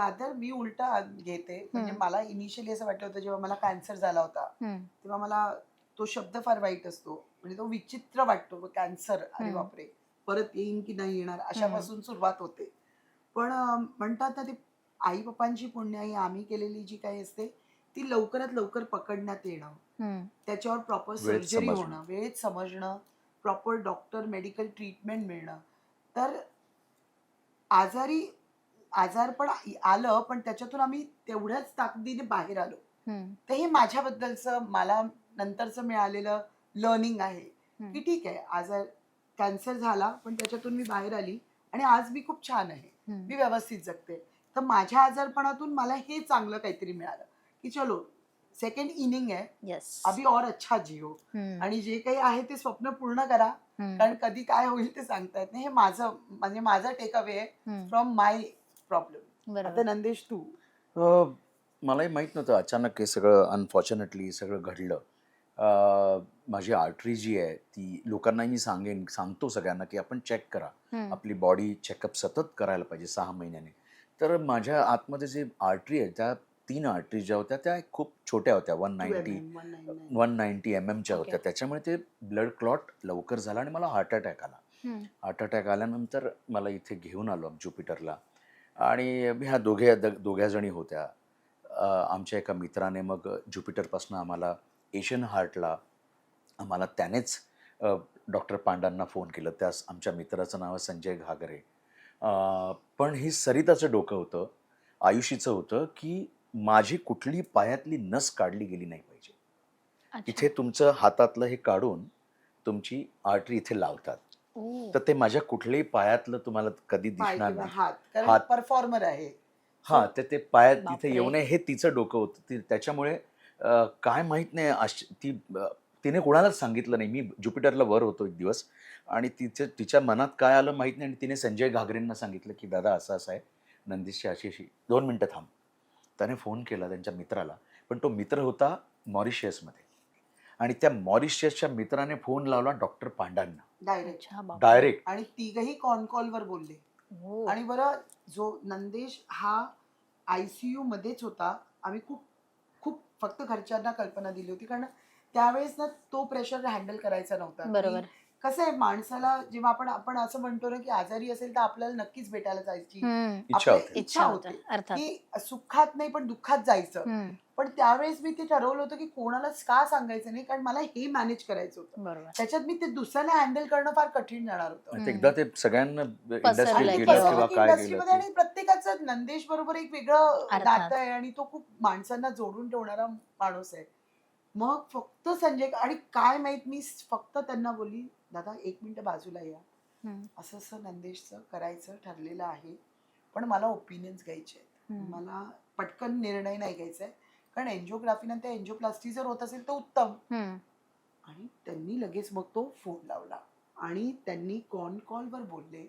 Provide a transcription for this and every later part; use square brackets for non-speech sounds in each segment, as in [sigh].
Rather मी उलटा घेते म्हणजे. मला इनिशियली असं वाटलं होतं जेव्हा मला कॅन्सर झाला होता. तेव्हा मला तो शब्द फार वाईट असतो म्हणजे तो विचित्र वाटतो कॅन्सर अरे. बापरे परत येईन की नाही येणार अशापासून सुरुवात होते पण म्हणतात ना ते आई बापांची पुण्याई आम्ही केलेली जी काही असते ती लवकरात लवकर पकडण्यात येणं. त्याच्यावर प्रॉपर सर्जरी. होणं वेळेत समजणं प्रॉपर डॉक्टर मेडिकल ट्रीटमेंट मिळणं तर आजारी आजारपण आलं पण त्याच्यातून आम्ही तेवढ्याच ताकदीने बाहेर आलो. तर हे माझ्याबद्दलचं मला नंतरचं मिळालेलं लर्निंग आहे. की ठीक आहे आजार कॅन्सर झाला पण त्याच्यातून मी बाहेर आली आणि आज मी खूप छान आहे. मी व्यवस्थित जगते तर माझ्या आजारपणातून मला हे चांगलं काहीतरी मिळालं की चलो सेकंड इनिंग आहे. अभि और अच्छा जिओ. आणि जे काही आहे ते स्वप्न पूर्ण करा. कारण कधी काय होईल ते सांगता येत नाही हे माझं म्हणजे माझं टेक अवे आहे. फ्रॉम माय प्रॉब्लेम आता नंदेश तू? अ, मलाही माहीत नव्हतं अचानक हे सगळं अनफॉर्च्युनेटली सगळं घडलं. अ, माझी आर्टरी जी आहे ती लोकांनाही मी सांगेन सांगतो सगळ्यांना की आपण चेक करा. हम्म. आपली बॉडी चेकअप सतत करायला पाहिजे सहा महिन्याने. तर माझ्या आतमध्ये जे आर्टरी आहे त्या तीन आर्टरी ज्या होत्या त्या खूप छोट्या होत्या. One ninety one ninety M एमच्या Okay. होत्या. त्याच्यामुळे ते ब्लड क्लॉट लवकर झाला आणि मला हार्ट अटॅक आला. हम्म. हार्ट अटॅक आल्यानंतर मला इथे घेऊन आलो ज्युपिटरला आणि ह्या दोघे दोघ्या जणी होत्या आमच्या एका मित्राने मग ज्युपिटरपासून आम्हाला एशियन हार्टला आम्हाला त्यानेच डॉक्टर पांडांना फोन केलं त्यास आमच्या मित्राचं नाव आहे संजय घागरे पण ही सरिताचं डोकं होतं आयुषीचं होतं की माझी कुठली पायातली नस काढली गेली नाही पाहिजे. इथे तुमचं हातातलं हे काढून तुमची आर्टरी इथे लावतात. तर ते माझ्या कुठल्याही पायातलं तुम्हाला कधी दिसणार नाही. हात. परफॉर्मर आहे. हा तर ते पायात तिथे. येऊ नये हे तिचं डोकं होतं. त्याच्यामुळे काय माहीत नाही ती तिने कोणालाच सांगितलं नाही. मी ज्युपिटरला वर होतो एक दिवस आणि तिचे तिच्या मनात काय आलं माहीत नाही आणि तिने संजय घागरेंना सांगितलं की दादा असं असं आहे. नंदीशची अशी अशी दोन मिनटं थांब. त्याने फोन केला त्यांच्या मित्राला. पण तो मित्र होता मॉरिशियसमध्ये. आणि त्या मॉरिशियसच्या मित्राने फोन लावला डॉक्टर पांडांना. डायरेक्ट. डायरेक्ट आणि तिघही कॉन कॉलवर बोलले. ओ. आणि बरं जो नंदेश हा आयसीयू मध्येच होता आम्ही खूप खूप फक्त घरच्यांना कल्पना दिली होती. कारण त्यावेळेस ना तो प्रेशर हँडल करायचा नव्हता. बरोबर. कसं आहे माणसाला जेव्हा आपण आपण असं म्हणतो ना की आजारी असेल तर आपल्याला नक्कीच भेटायला जायची. इच्छा आपली होते. इच्छा होतं होते अर्थात. की सुखात नाही पण दुःखात जायचं. हम्म. पण त्यावेळेस मी ते ठरवलं होतं की कोणालाच का सांगायचं नाही कारण मला हे मॅनेज करायचं होतं. बरोबर. त्याच्यात मी ते दुसऱ्याला हँडल करणं फार कठीण जाणार होतं. आणि ते एकदा ते सगळ्यांना पसरलंय इंडस्ट्रीत ते. गेलं किंवा पसरलं काय इंडस्ट्रीमध्ये गेलं आणि प्रत्येकाचं नंदेश बरोबर एक वेगळं अर्थात. नातं आहे आणि तो खूप माणसांना जोडून ठेवणारा माणूस आहे. मग फक्त संजय आणि काय माहीत मी फक्त त्यांना बोलली दादा एक मिनिट बाजूला या. असं असं नंदेशचं करायचं ठरलेलं आहे पण मला ओपिनियन्स घ्यायचे आहेत. मला पटकन निर्णय नाही घ्यायचा आहे कारण एन्जिओग्राफी नंतर एन्जिओप्लास्टी जर होत असेल तर उत्तम. आणि त्यांनी लगेच मग तो फोन लावला आणि त्यांनी कॉन कॉलवर बोलले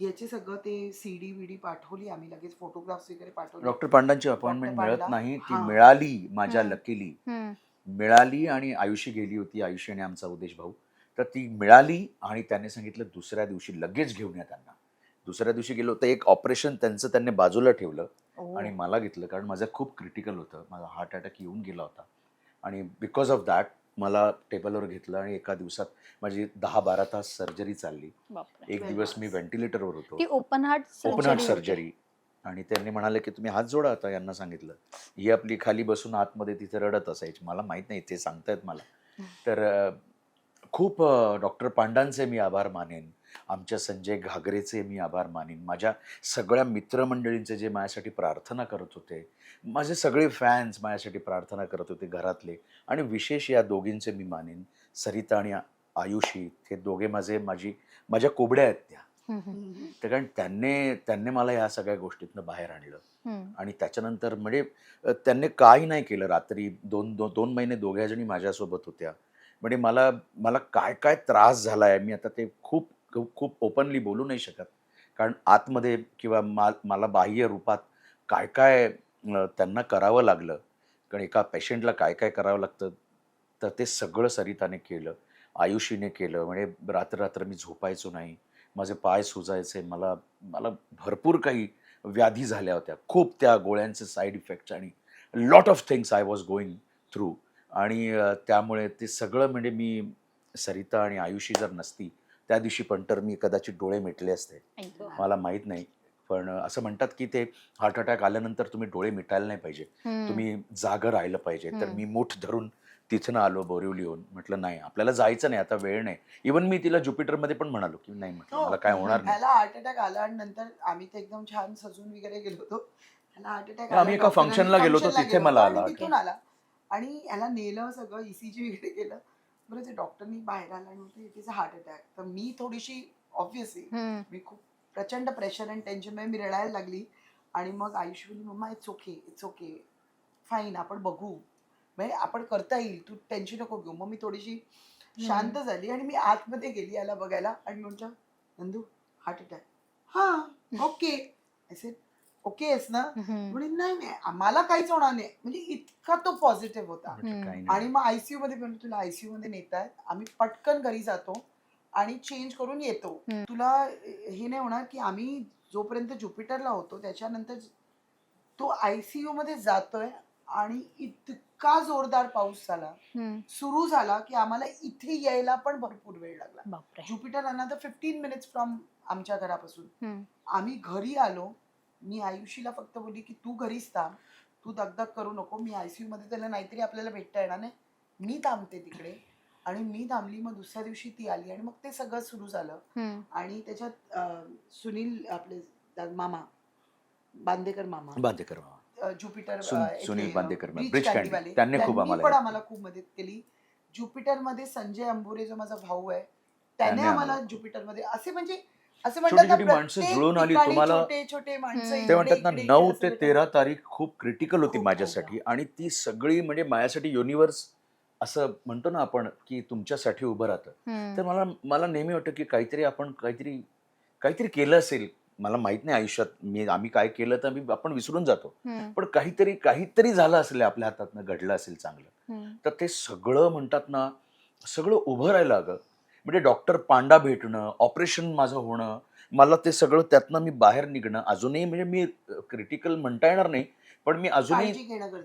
याचे सगळं ते सी डी विडी पाठवली आम्ही लगेच फोटोग्राफ्स वगैरे पाठवले डॉक्टर पांडांची अपॉइंटमेंट मिळत नाही ती. मिळाली माझ्या. लकीली. मिळाली आणि आयुषी गेली होती आयुषी आणि आमचा उदेश भाऊ तर ती मिळाली आणि त्याने सांगितलं दुसऱ्या दिवशी लगेच घेऊन या त्यांना. दुसऱ्या दिवशी गेलो तर एक ऑपरेशन त्यांचं त्यांनी बाजूला ठेवलं. आणि मला घेतलं कारण माझं खूप क्रिटिकल होतं. माझा हार्ट अटॅक येऊन गेला होता. आणि बिकॉज ऑफ दॅट मला टेबलवर घेतलं आणि एका दिवसात माझी दहा बारा तास सर्जरी चालली. एक दिवस मी व्हेंटिलेटरवर होतो. Open heart open heart surgery आणि त्यांनी म्हणाले की तुम्ही हात जोडा आता यांना सांगितलं. ही आपली खाली बसून आतमध्ये तिथे रडत असायची. मला माहीत नाही ते सांगतायत मला. तर खूप डॉक्टर पांडांचे मी आभार मानेन. आमच्या संजय घागरेचे मी आभार मानेन. माझ्या सगळ्या मित्रमंडळींचे जे माझ्यासाठी प्रार्थना करत होते माझे सगळे फॅन्स माझ्यासाठी प्रार्थना करत होते घरातले आणि विशेष या दोघींचे मी मानेन. सरिता आणि आयुषी हे दोघे माझे माझी माझ्या कोबड्या आहेत त्या. तर कारण त्यांनी त्यांनी मला या सगळ्या गोष्टीतनं बाहेर आणलं. आणि त्याच्यानंतर म्हणजे त्यांनी काही नाही केलं. रात्री दोन दोन दोन महिने दोघ्या जणी माझ्यासोबत होत्या. म्हणजे मला मला काय काय त्रास झाला आहे मी आता ते खूप खूप खूप ओपनली बोलू नाही शकत. कारण आतमध्ये किंवा मा मला बाह्य रूपात काय काय त्यांना करावं लागलं. कारण एका पेशंटला काय काय करावं लागतं तर ते सगळं सरिताने केलं. आयुषीने केलं. म्हणजे रात्र रात्र मी झोपायचो नाही. माझे पाय सुजायचे. मला मला भरपूर काही व्याधी झाल्या होत्या. खूप त्या गोळ्यांचे साईड इफेक्ट्स आणि lot of things I was going through आणि त्यामुळे ते सगळं म्हणजे मी सरिता आणि आयुषी जर नसती त्या दिवशी पण तर मी कदाचित डोळे मिटले असते. मला माहीत नाही. पण असं म्हणतात की ते हार्ट अटॅक आल्यानंतर तुम्ही डोळे मिटायला नाही पाहिजे. तुम्ही जागं राहिलं पाहिजे. तर. मी मूठ धरून तिथनं आलो बोरिवलीहून. म्हटलं नाही आपल्याला जायचं नाही आता वेळ नाही. इवन मी तिला ज्युपिटरमध्ये पण म्हणालो की नाही म्हटलं मला काय होणार नाही. हार्ट अटॅक आला आणि नंतर आम्ही तर एकदम छान सजून वगैरे गेलो होतो. ह्याला हार्ट अटॅक आम्ही एका function ला गेलो होतो, तिथे मला आला. आणि ह्याला नेलं सगळं ईसीजी वगैरे केलं. बरं ते डॉक्टरनी बाहेर आला आणि म्हटलं it is a heart attack तर मी थोडीशी ऑब्व्हियसली. मी खूप प्रचंड प्रेशर आणि टेन्शन मी रडायला लागली. आणि मग आयुष बोलली mumma it's okay it's okay fine आपण बघू. म्हणजे आपण करता येईल. तू टेन्शन नको घेऊ. मग मी थोडीशी शांत झाली आणि मी आतमध्ये गेली याला बघायला. आणि म्हटलं नंदू हार्ट अटॅक हा ओके असे ओके आहेस ना? हम्म. म्हणे नाही नाही आम्हाला काहीच होणार नाही. म्हणजे इतका तो पॉझिटिव्ह होता. आणि मग आयसीयू मध्ये पण तुला आयसीयू मध्ये नेत आहेत आम्ही पटकन घरी जातो आणि चेंज करून येतो. तुला हे नाही होणार की आम्ही जोपर्यंत ज्युपिटरला होतो त्याच्यानंतर तो आयसीयू मध्ये जातोय आणि इतका जोरदार पाऊस झाला. सुरू झाला की आम्हाला इथे यायला पण भरपूर वेळ लागला. Jupiter another fifteen minutes from आमच्या घरापासून. आम्ही घरी आलो. मी आयुषीला फक्त बोलली की तू घरीच थांब तू दगदग करू नको मी आयसीयू मध्ये त्याला नाहीतरी आपल्याला भेटता येणार नाही मी थांबते तिकडे आणि मी थांबली मग दुसऱ्या दिवशी ती आली आणि मग ते सगळं सुरू झालं हम्म. आणि त्याच्यात अं, सुनील आपले दा- मामा बांदेकर मामा बांदेकर मामा. अं, ज्युपिटर सुन- अं, इथे, सुनील बांदेकर मामा, ब्रिज ब्रिज कँडी. कँडीवाले. त्यांनी खूप त्यांनी आम्हाला पण help आम्हाला खूप मदत केली ज्युपिटरमध्ये संजय अंबुरे जो माझा भाऊ आहे त्याने त्याने आम्हाला आम्हाला- ज्युपिटरमध्ये असे म्हणजे असं छोटी ना, छोटी माणसं प्रत्येक जुळून आली. ठिकाणी तुम्हाला- छोटे छोटे माणसं हम्म. ते इकडे- म्हणतात ना इकडे- नऊ ते असं तेरा तारीख खूप क्रिटिकल होती खूप माझ्यासाठी आणि ती सगळी म्हणजे माझ्यासाठी युनिव्हर्स असं म्हणतो ना आपण की तुमच्यासाठी उभं राहतं. तर मला मला नेहमी वाटतं की काहीतरी आपण काहीतरी काहीतरी केलं असेल मला माहीत नाही आयुष्यात मी आम्ही काय केलं तर मी आपण विसरून जातो. पण काहीतरी काहीतरी झालं असेल आपल्या हातातनं घडलं असेल चांगलं. तर ते सगळं म्हणतात ना सगळं उभं राहिलं अगं म्हणजे डॉक्टर पांडा भेटणं ऑपरेशन माझं होणं मला ते सगळं त्यातनं मी बाहेर निघणं अजूनही म्हणजे मी क्रिटिकल म्हणता येणार नाही पण मी अजूनही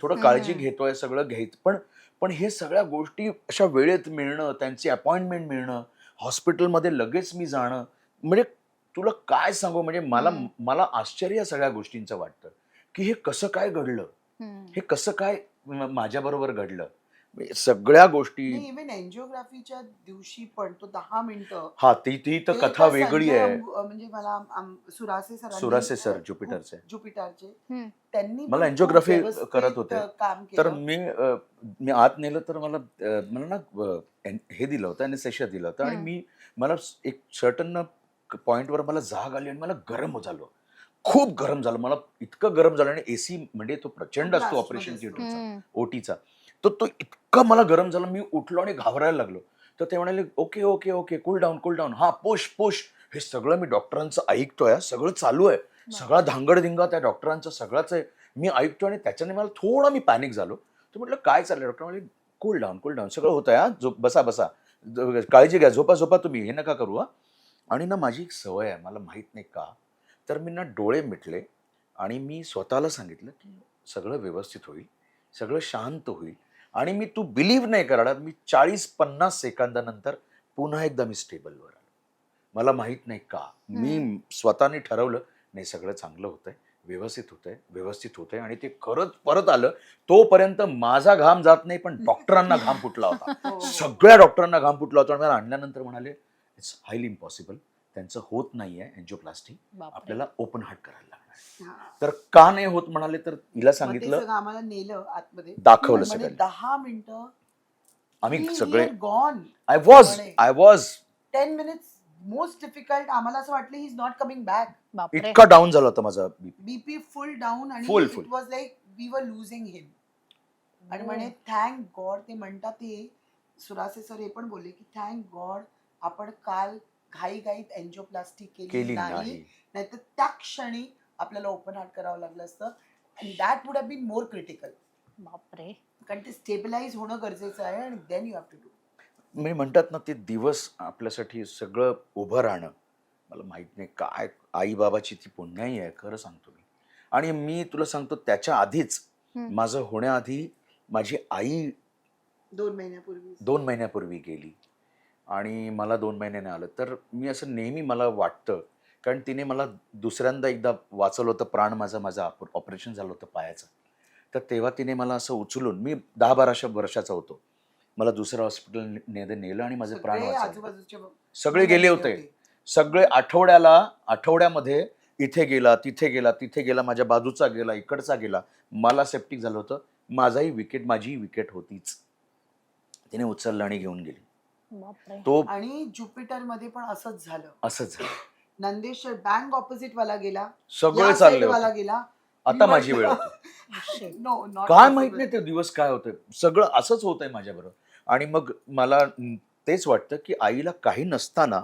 थोडं. काळजी घेतोय सगळं घ्यायचं पण पण हे सगळ्या गोष्टी अशा वेळेत मिळणं त्यांची अपॉइंटमेंट मिळणं हॉस्पिटलमध्ये लगेच मी जाणं म्हणजे तुला काय सांगू म्हणजे मला. मला आश्चर्य सगळ्या गोष्टींचं वाटतं की हे कसं काय घडलं. हे कसं काय माझ्या बरोबर घडलं सगळ्या गोष्टी नाही इव्हन एन्जिओग्राफीच्या दिवशी पण तो दहा मिनिटं हा ती ती तर कथा वेगळी आहे म्हणजे मला आम- सुरासे सरांनी सुरासे सर, ज्युपिटरचे. ज्युपिटरचे हम्म. त्यांनी मला पण angiography खूप व्यवस्थित, करत होते. काम तर केलं मी अ, मी आत नेलं तर मला अ, मला ना अ, एन- हे दिलं होतं आणि सेशन दिलं होतं आणि हम्म. मी मला स- एक सर्टन पॉइंटवर मला जाग आली आणि मला गरम झालं खूप गरम झालं मला इतकं गरम झालं आणि एसी म्हणजे तो प्रचंड असतो Blast ऑपरेशन असतो. थिएटरचा हम्म. ओटीचा तर तो इतका मला गरम झाला मी उठलो आणि घाबरायला लागलो. तर ते म्हणाले okay okay okay cool down cool down हा पुश पुश हे सगळं मी डॉक्टरांचं ऐकतोय सगळं चालू आहे. सगळा धांगडधिंगा त्या डॉक्टरांचा सगळाच आहे. मी ऐकतो आणि त्याच्याने मला थोडा मी पॅनिक झालो. तर म्हटलं काय चाललंय? डॉक्टर म्हणजे कूल डाऊन कूल डाऊन सगळं होतं हा. झोप बसा बसा. काळजी घ्या. झोपा झोपा तुम्ही. हे नका करू हा. आणि ना माझी एक सवय आहे मला माहीत नाही का? तर मी ना डोळे मिटले आणि मी स्वतःला सांगितलं की सगळं व्यवस्थित होईल. सगळं शांत होईल. आणि मी तू बिलीव्ह नाही करणार मी चाळीस पन्नास सेकंदानंतर पुन्हा एकदा मी स्टेबलवर आलो मला माहीत नाही का मी स्वतःने ठरवलं नाही सगळं चांगलं होतंय व्यवस्थित होतंय व्यवस्थित होतंय आणि ते खरंच परत आलं तोपर्यंत माझा घाम जात नाही पण डॉक्टरांना घाम फुटला होता [laughs] हो. सगळ्या डॉक्टरांना घाम फुटला होता आणि मला आणल्यानंतर म्हणाले इट्स हायली इम्पॉसिबल त्यांचं होत नाहीये एन्जिओप्लास्टी बापरे. आपल्याला ओपन हार्ट करायला. तर का नाही होत म्हणाले तर हिला मग ते सांगितलं आम्हाला नेलं आतमध्ये. दाखवलं म्हणे सगळं दहा मिनिटं आम्ही सगळे gone I was. I was ten minutes most difficult आम्हाला असं वाटलं he is not coming back इतका डाऊन झाला होता माझा. बीपी फुल डाऊन आणि it. Was like we were losing him आणि. म्हणे थँक गॉड ते म्हणतात ते सुरासे सर हे पण बोलले की थँक गॉड आपण काल घाई घाईत एन्जिओप्लास्टी केली नाही. नाहीतर त्या क्षणी आपल्याला ओपन हार्ट करावं लागलं असतं. And that would have been more critical बापरे. कारण ते स्टेबिलाइज होणं गरजेचं आहे आणि then you have to do मी म्हणतात ना ते दिवस आपल्यासाठी सगळं उभं राहणं. मला माहीत नाही काय आई बाबाची ती पुण्याही आहे खरं सांगतो मी. आणि मी तुला सांगतो त्याच्या आधीच हम्म. माझं होण्याआधी माझी आई दोन महिन्यापूर्वी. दोन महिन्यापूर्वी गेली. आणि मला दोन महिन्याने आलं. तर मी असं नेहमी मला वाटतं कारण तिने मला दुसऱ्यांदा एकदा वाचवलं होतं प्राण माझा माझं ऑपरेशन झालं होतं पायाचं. तर तेव्हा तिने मला असं उचलून मी दहा बाराशे वर्षाचा होतो. मला दुसऱ्या हॉस्पिटल नेलं आणि माझे प्राण सगळे गेले होते. सगळे आठवड्याला आठवड्यामध्ये इथे गेला तिथे गेला तिथे गेला माझ्या बाजूचा गेला इकडचा गेला. मला सेप्टिक झालं होतं. माझाही विकेट माझी विकेट होतीच. तिने उचललं आणि घेऊन गेली. तो आणि जुपिटरमध्ये पण असंच झालं. असंच झालं. नंदेश्वर बँक ऑपोजिट वाला गेला सगळे या चालले side वाला होते गेला आता माझी वेळ होती [laughs] Shit. नो not काय. माहीत नाही ते दिवस काय होते सगळं असंच होतंय माझ्याबरोबर आणि मग मला तेच वाटतं की आईला काही नसताना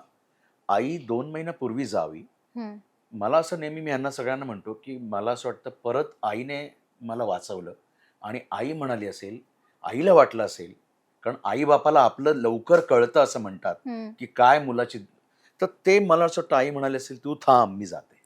आई दोन महिन्यापूर्वी जावी हम्म. मला असं नेहमी मी यांना सगळ्यांना म्हणतो की मला असं वाटतं परत आईने मला वाचवलं आणि आई म्हणाली असेल आईला वाटलं असेल कारण आई बापाला आपलं लवकर कळतं असं म्हणतात हम्म. की काय मुलाची तर ते मला असं टाई म्हणाले असेल तू थांब मी जाते.